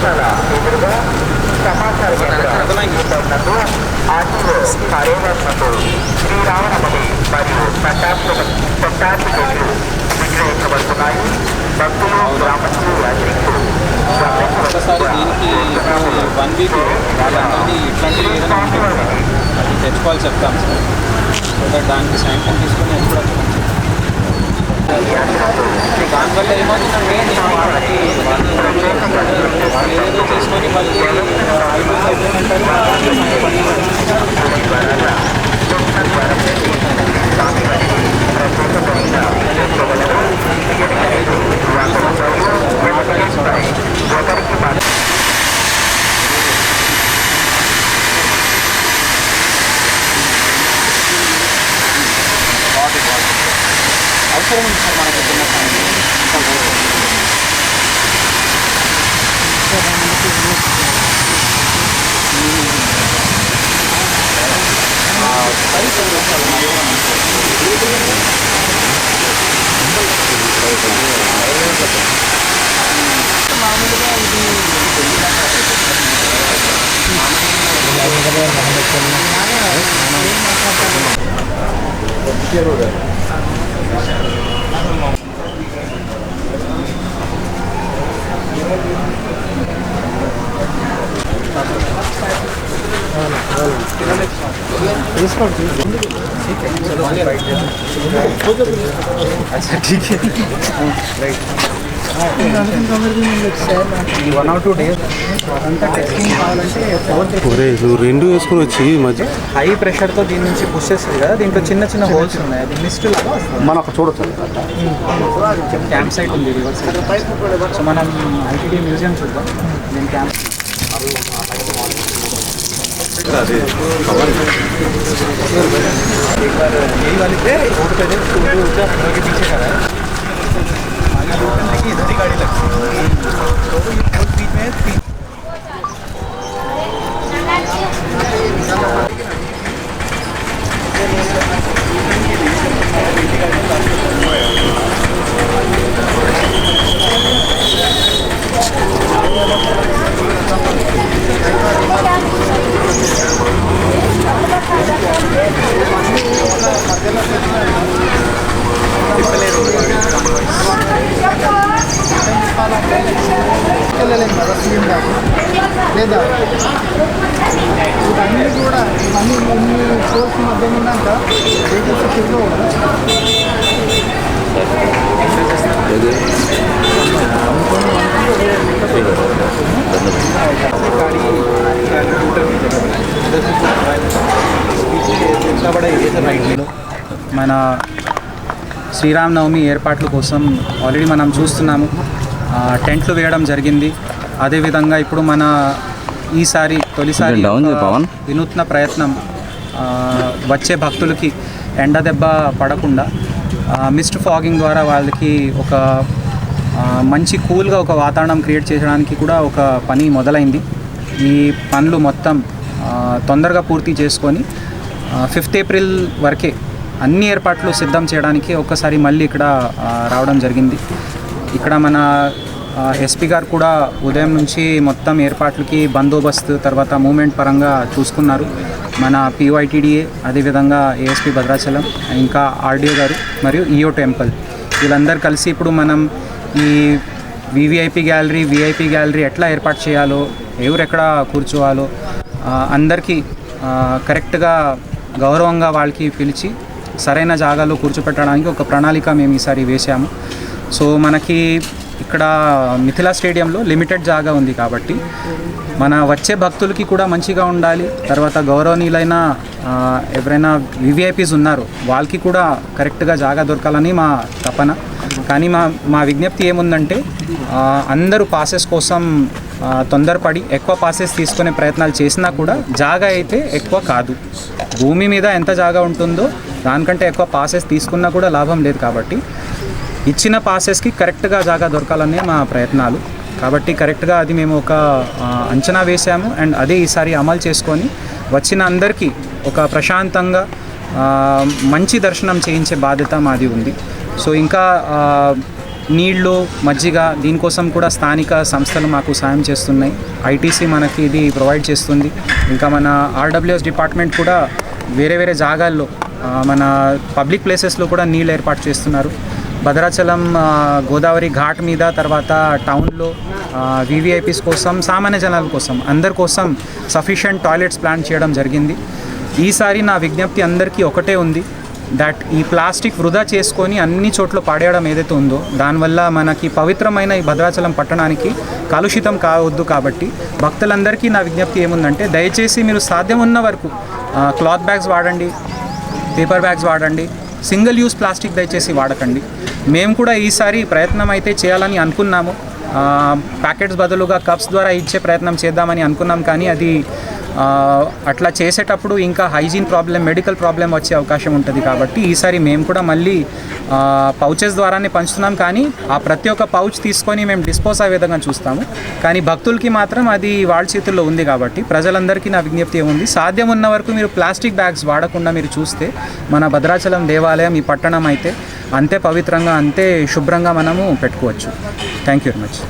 కళాశాల ఎదురుగా సమాచార కేంద్రం నందు ఆర్టీఓ కార్యవర్గంతో శ్రీరామనవమి మరియు పట్టాభి పట్టాభిషేకులు విగ్రహించబడుతున్నాయి భక్తులు గ్రామస్తులు యాత్రికులు ఒకసారి దీనికి వన్ వీక్ వాళ్ళందరినీ ఇట్లాంటివి ఏదైనా ఉంటే అది తెచ్చుకోవాలి చెప్తాం సార్ సో దట్ దానికి శాంక్షన్ తీసుకుని అది కూడా దానివల్ల ఏమవుతుందంటే నేను వాళ్ళకి వాళ్ళు ఏదో చేసుకొని మళ్ళీ sering sama menggunakan Quiero ver. మనకి చిన్న సాయం. ఇంకా పోతుంది. ఈ వన్ ఆర్ టూ డేస్ అదంతా టెస్టింగ్ కావాలంటే ఫోర్ ఒరే నువ్వు రెండు వేసుకుని వచ్చి ఈ మధ్య హై ప్రెషర్తో దీని నుంచి పుష్ చేస్తుంది కదా దీంట్లో చిన్న చిన్న హోల్స్ ఉన్నాయి అది మిస్ట్ లాగా వస్తుంది మనం అక్కడ చూడొచ్చు క్యాంప్ సైట్ ఉంది రివర్ సైడ్ సో మనం ఐటీడీ మ్యూజియం చూద్దాం దీని క్యాంప్ एक बार यही वाले थे रोड पे थे स्कूल ऊंचा घर के पीछे खड़ा है इधर गाड़ी लगती है। तो बीच में లేదా? ఇవన్నీ కూడా అన్ని ఇన్ని కోర్స్ మధ్య ఉన్నాక వెహికల్స్ తిరుగుతూ మన శ్రీరామనవమి ఏర్పాట్ల కోసం ఆల్రెడీ మనం చూస్తున్నాము. టెంట్లు వేయడం జరిగింది. అదేవిధంగా ఇప్పుడు మన ఈసారి తొలిసారి. వినూత్న ప్రయత్నం వచ్చే భక్తులకి ఎండ దెబ్బ పడకుండా మిస్ట్ ఫాగింగ్ ద్వారా వాళ్ళకి ఒక మంచి కూల్గా ఒక వాతావరణం క్రియేట్ చేయడానికి కూడా ఒక పని మొదలైంది ఈ పనులు మొత్తం తొందరగా పూర్తి చేసుకొని ఫిఫ్త్ ఏప్రిల్ వరకే అన్ని ఏర్పాట్లు సిద్ధం చేయడానికి ఒక్కసారి మళ్ళీ ఇక్కడ రావడం జరిగింది ఇక్కడ మన ఎస్పీ గారు కూడా ఉదయం నుంచి మొత్తం ఏర్పాట్లకి బందోబస్తు తర్వాత మూమెంట్ పరంగా చూసుకున్నారు. మన పిఓఐటీడీఏ అదేవిధంగా ఏఎస్పీ భద్రాచలం ఇంకా ఆర్డీఓ గారు మరియు ఈఓ టెంపుల్. వీళ్ళందరూ కలిసి ఇప్పుడు మనం ఈ వివిఐపి గ్యాలరీ విఐపి గ్యాలరీ ఎట్లా ఏర్పాటు చేయాలో ఎవరెక్కడ కూర్చోవాలో అందరికీ కరెక్ట్గా గౌరవంగా వాళ్ళకి పిలిచి సరైన జాగాలో కూర్చోపెట్టడానికి ఒక ప్రణాళిక మేము ఈసారి వేశాము. సో మనకి ఇక్కడ మిథిలా స్టేడియంలో లిమిటెడ్ జాగా ఉంది కాబట్టి మన వచ్చే భక్తులకి కూడా మంచిగా ఉండాలి. తర్వాత గౌరవనీయులైన ఎవరైనా వివిఐపీస్ ఉన్నారు వాళ్ళకి కూడా కరెక్ట్గా జాగా దొరకాలని మా తపన. కానీ మా మా విజ్ఞప్తి ఏముందంటే అందరూ పాసెస్ కోసం తొందరపడి ఎక్కువ పాసెస్ తీసుకునే ప్రయత్నాలు చేసినా కూడా జాగా అయితే ఎక్కువ కాదు. భూమి మీద ఎంత జాగా ఉంటుందో దానికంటే ఎక్కువ పాసెస్ తీసుకున్నా కూడా లాభం లేదు కాబట్టి ఇచ్చిన పాసెస్కి కరెక్ట్గా జాగా దొరకాలనే మా ప్రయత్నాలు. కాబట్టి కరెక్ట్గా అది మేము ఒక అంచనా వేశాము. అండ్ అదే ఈసారి అమలు చేసుకొని వచ్చిన అందరికీ ఒక ప్రశాంతంగా మంచి దర్శనం చేయించే బాధ్యత మాది ఉంది. సో ఇంకా నీళ్ళు నీళ్ళు మజ్జిగ దీనికోసం కూడా స్థానిక సంస్థలు మాకు సాయం చేస్తున్నాయి. ఐటీసీ మనకి ఇది ప్రొవైడ్ చేస్తుంది. ఇంకా మన ఆర్డబ్ల్యూఎస్ డిపార్ట్మెంట్ కూడా వేరే వేరే జాగాల్లో మన పబ్లిక్ ప్లేసెస్లో కూడా నీళ్ళు ఏర్పాటు చేస్తున్నారు. భద్రాచలం గోదావరి ఘాట్ మీద తర్వాత టౌన్లో వివిఐపీస్ కోసం సామాన్య జనాల కోసం అందరి కోసం సఫిషియంట్ టాయిలెట్స్ ప్లాన్ చేయడం జరిగింది. ఈసారి నా విజ్ఞప్తి అందరికీ ఒకటే ఉంది దట్ ఈ ప్లాస్టిక్ వృధా చేసుకొని అన్ని చోట్ల పాడేయడం ఏదైతే ఉందో దానివల్ల మనకి పవిత్రమైన ఈ భద్రాచలం పట్టణానికి కలుషితం కావద్దు కాబట్టి భక్తులందరికీ నా విజ్ఞప్తి ఏముందంటే దయచేసి మీరు సాధ్యం ఉన్న వరకు క్లాత్ బ్యాగ్స్ వాడండి పేపర్ బ్యాగ్స్ వాడండి సింగిల్ యూస్ ప్లాస్టిక్ దయచేసి వాడకండి. మేము కూడా ఈసారి ప్రయత్నం అయితే చేయాలని అనుకున్నాము. ప్యాకెట్స్ బదులుగా కప్స్ ద్వారా ఇచ్చే ప్రయత్నం చేద్దామని అనుకున్నాం కానీ అది అట్లా చేసేటప్పుడు ఇంకా హైజీన్ ప్రాబ్లం మెడికల్ ప్రాబ్లం వచ్చే అవకాశం ఉంటుంది కాబట్టి ఈసారి మేము కూడా మళ్ళీ పౌచెస్ ద్వారానే పంచుతున్నాం కానీ ఆ ప్రతి ఒక్క పౌచ్ తీసుకొని మేము డిస్పోజ్ అయ్యే విధంగా చూస్తాము. కానీ భక్తులకి మాత్రం అది వాళ్ళ చేతుల్లో ఉంది కాబట్టి ప్రజలందరికీ నా విజ్ఞప్తి ఏముంది? సాధ్యం ఉన్న వరకు మీరు ప్లాస్టిక్ బ్యాగ్స్ వాడకుండా మీరు చూస్తే మన భద్రాచలం దేవాలయం ఈ పట్టణం అయితే అంతే పవిత్రంగా అంతే శుభ్రంగా మనము పెట్టుకోవచ్చు. Thank you very much